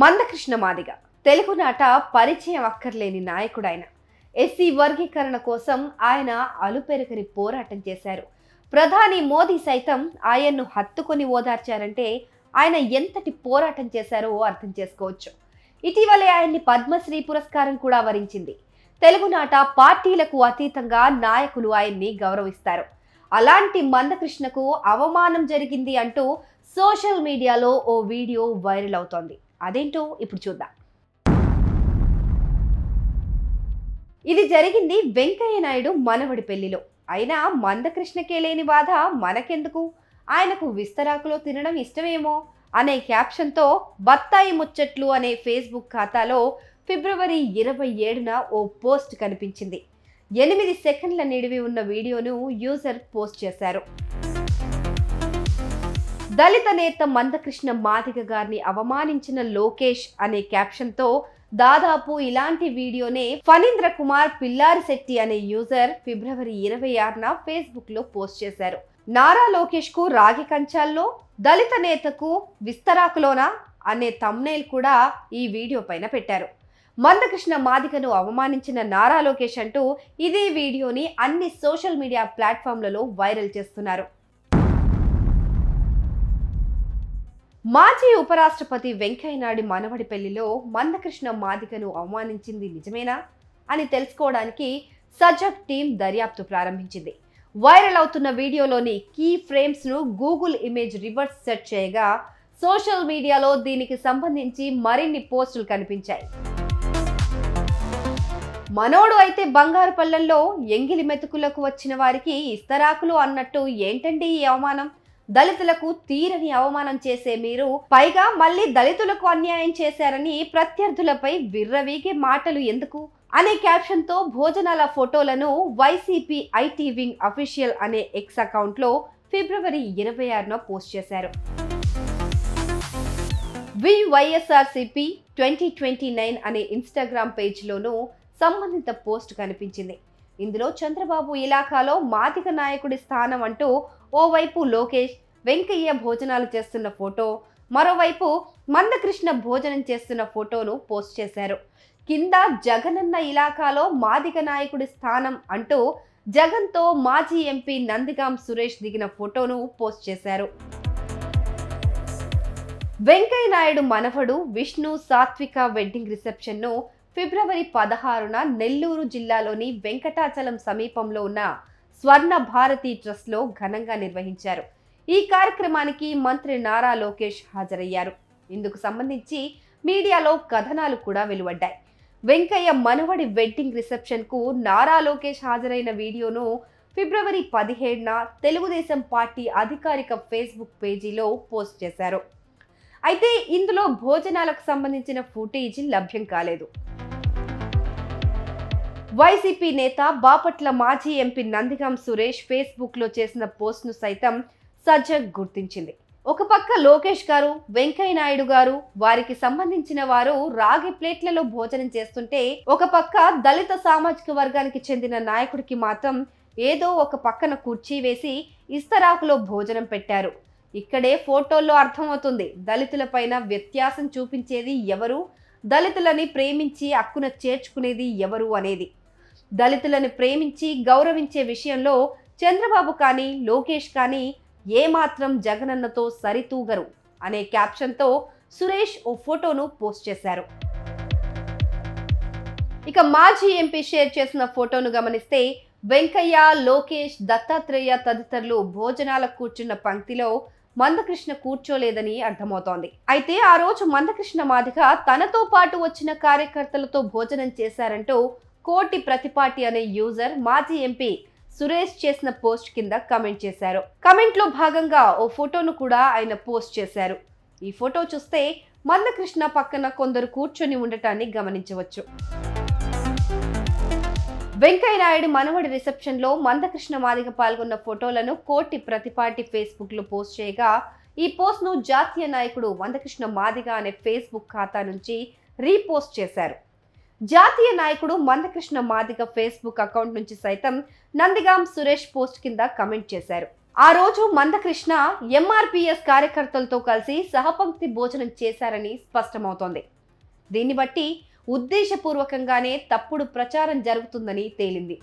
మందకృష్ణ మాదిగ. తెలుగునాట పరిచయం అక్కర్లేని నాయకుడాయన ఎస్సీ వర్గీకరణ కోసం ఆయన అలుపెరగని పోరాటం చేశారు. ప్రధాని మోదీ సైతం ఆయన్ను హత్తుకొని ఓదార్చారంటే ఆయన ఎంతటి పోరాటం చేశారో అర్థం చేసుకోవచ్చు. ఇటీవలే ఆయన్ని పద్మశ్రీ పురస్కారం కూడా వరించింది. తెలుగునాట పార్టీలకు అతీతంగా నాయకులు ఆయన్ని గౌరవిస్తారు. అలాంటి మందకృష్ణకు అవమానం జరిగింది అంటూ సోషల్ మీడియాలో ఓ వీడియో వైరల్ అవుతోంది. అదేంటో ఇప్పుడు చూద్దాం. ఇది జరిగింది వెంకయ్య నాయుడు మనవడి పెళ్ళిలో అయినా మందకృష్ణకే లేని బాధ మనకెందుకు? ఆయనకు విస్తరాకులో తినడం ఇష్టమేమో? అనే క్యాప్షన్తో బత్తాయి ముచ్చట్లు అనే ఫేస్బుక్ ఖాతాలో ఫిబ్రవరి ఇరవై ఏడున ఓ పోస్ట్ కనిపించింది. ఎనిమిది సెకండ్ల నిడివి ఉన్న వీడియోను యూజర్ పోస్ట్ చేశారు. దళిత నేత మందకృష్ణ మాదిగ గారిని అవమానించిన లోకేష్ అనే క్యాప్షన్తో దాదాపు ఇలాంటి వీడియోనే ఫణీంద్ర కుమార్ పిల్లారి శెట్టి అనే యూజర్ ఫిబ్రవరి ఇరవై ఆరున ఫేస్బుక్లో పోస్ట్ చేశారు. నారా లోకేష్కు రాగి కంచాల్లో దళిత నేతకు విస్తరాకులోనా అనే తమ్నేల్ కూడా ఈ వీడియో పైన పెట్టారు. మందకృష్ణ మాదికను అవమానించిన నారా లోకేష్ అంటూ ఇదే వీడియోని అన్ని సోషల్ మీడియా ప్లాట్ఫామ్లలో వైరల్ చేస్తున్నారు. మాజీ ఉపరాష్ట్రపతి వెంకయ్యనాయుడు మనవడి పెళ్ళిలో మందకృష్ణ మాదికను అవమానించింది నిజమేనా అని తెలుసుకోవడానికి సజగ్ టీం దర్యాప్తు ప్రారంభించింది. వైరల్ అవుతున్న వీడియోలోని కీ ఫ్రేమ్స్ను గూగుల్ ఇమేజ్ రివర్స్ సెర్చ్ చేయగా సోషల్ మీడియాలో దీనికి సంబంధించి మరిన్ని పోస్టులు కనిపించాయి. మనోడు అయితే బంగారు పళ్ళల్లో ఎంగిలి మెతుకులకు వచ్చిన వారికి ఇస్తరాకులు అన్నట్టు ఏంటండి ఈ అవమానం? దళితులకు తీరని అవమానం చేసే మీరు పైగా మళ్ళీ దళితులకు అన్యాయం చేశారని ప్రత్యర్థులపై విర్రవీగే మాటలు ఎందుకు? అనే క్యాప్షన్తో భోజనాల ఫోటోలను వైసీపీ ఐటీ వింగ్ అఫీషియల్ అనే ఎక్స్ అకౌంట్లో ఫిబ్రవరి ఇరవై ఆరున పోస్ట్ చేశారు. We YSRCP twenty twenty nine అనే ఇన్స్టాగ్రామ్ పేజ్లోనూ సంబంధిత పోస్ట్ కనిపించింది. ఇందులో చంద్రబాబు ఇలాకాలో మాదిక నాయకుడి స్థానం అంటూ ఓవైపు లోకేష్ వెంకయ్య భోజనాలు చేస్తున్న ఫోటో మరోవైపు మందకృష్ణ భోజనం చేస్తున్న ఫోటోను పోస్ట్ చేశారు. కింద జగనన్న ఇలాకాలో మాదిగ నాయకుడి స్థానం అంటూ జగన్తో మాజీ ఎంపీ నందిగాం సురేష్ దిగిన ఫోటోను పోస్ట్ చేశారు. వెంకయ్య నాయుడు మనవడు విష్ణు సాత్విక వెడ్డింగ్ రిసెప్షన్ను ఫిబ్రవరి పదహారున నెల్లూరు జిల్లాలోని వెంకటాచలం సమీపంలో ఉన్న స్వర్ణ భారతి ట్రస్ట్లో ఘనంగా నిర్వహించారు. ఈ కార్యక్రమానికి మంత్రి నారా లోకేష్ హాజరయ్యారు. ఇందుకు సంబంధించి మీడియాలో కథనాలు కూడా వెలువడ్డాయి. వెంకయ్య మనవడి వెడ్డింగ్ రిసెప్షన్కు నారా లోకేష్ హాజరైన వీడియోను ఫిబ్రవరి పదిహేడున తెలుగుదేశం పార్టీ అధికారిక ఫేస్బుక్ పేజీలో పోస్ట్ చేశారు. అయితే ఇందులో భోజనాలకు సంబంధించిన ఫుటేజ్ లభ్యం కాలేదు. వైసీపీ నేత బాపట్ల మాజీ ఎంపీ నందిగాం సురేష్ ఫేస్బుక్లో చేసిన పోస్ట్ను సైతం సజ్జగ్ గుర్తించింది. ఒక పక్క లోకేష్ గారు వెంకయ్య నాయుడు గారు వారికి సంబంధించిన వారు రాగి ప్లేట్లలో భోజనం చేస్తుంటే ఒక పక్క దళిత సామాజిక వర్గానికి చెందిన నాయకుడికి మాత్రం ఏదో ఒక పక్కన కుర్చీ వేసి ఇస్తరాకులో భోజనం పెట్టారు. ఇక్కడే ఫోటోల్లో అర్థమవుతుంది దళితులపైన వ్యత్యాసం చూపించేది ఎవరు దళితులని ప్రేమించి అక్కున చేర్చుకునేది ఎవరు అనేది. దళితులను ప్రేమించి గౌరవించే విషయంలో చంద్రబాబు కానీ లోకేష్ కానీ ఏమాత్రం జగనన్నతో సరితూగరు అనే క్యాప్షన్తో సురేష్ ఓ ఫోటోను పోస్ట్ చేశారు. ఇక మాజీ ఎంపీ షేర్ చేసిన ఫోటోను గమనిస్తే వెంకయ్య లోకేష్ దత్తాత్రేయ తదితరులు భోజనాలకు కూర్చున్న పంక్తిలో మందకృష్ణ కూర్చోలేదని అర్థమవుతోంది. అయితే ఆ రోజు మందకృష్ణ మాదిగ తనతో పాటు వచ్చిన కార్యకర్తలతో భోజనం చేశారంటూ కోటి ప్రతిపాటి అనే యూజర్ మాజీ ఎంపీ సురేష్ చేసిన పోస్ట్ కింద కమెంట్ చేశారు. కమెంట్లో భాగంగా ఓ ఫోటోను కూడా ఆయన పోస్ట్ చేశారు. ఈ ఫోటో చూస్తే మందకృష్ణ పక్కన కొందరు కూర్చొని ఉండటాన్ని గమనించవచ్చు. వెంకయ్య నాయుడు మనవడి రిసెప్షన్లో మందకృష్ణ మాదిగ పాల్గొన్న ఫోటోలను కోటి ప్రతిపాటి ఫేస్బుక్లో పోస్ట్ చేయగా ఈ పోస్ట్ను జాతీయ నాయకుడు మందకృష్ణ మాదిగ అనే ఫేస్బుక్ ఖాతా నుంచి రీపోస్ట్ చేశారు. జాతీయ నాయకుడు మందకృష్ణ మాదిగ ఫేస్బుక్ అకౌంట్ నుంచి సైతం నందిగాం సురేష్ పోస్ట్ కింద కమెంట్ చేశారు. ఆ రోజు మందకృష్ణ ఎంఆర్పిఎస్ కార్యకర్తలతో కలిసి సహపంక్తి భోజనం చేశారని స్పష్టమవుతోంది. దీన్ని బట్టి ఉద్దేశపూర్వకంగానే తప్పుడు ప్రచారం జరుగుతుందని తేలింది.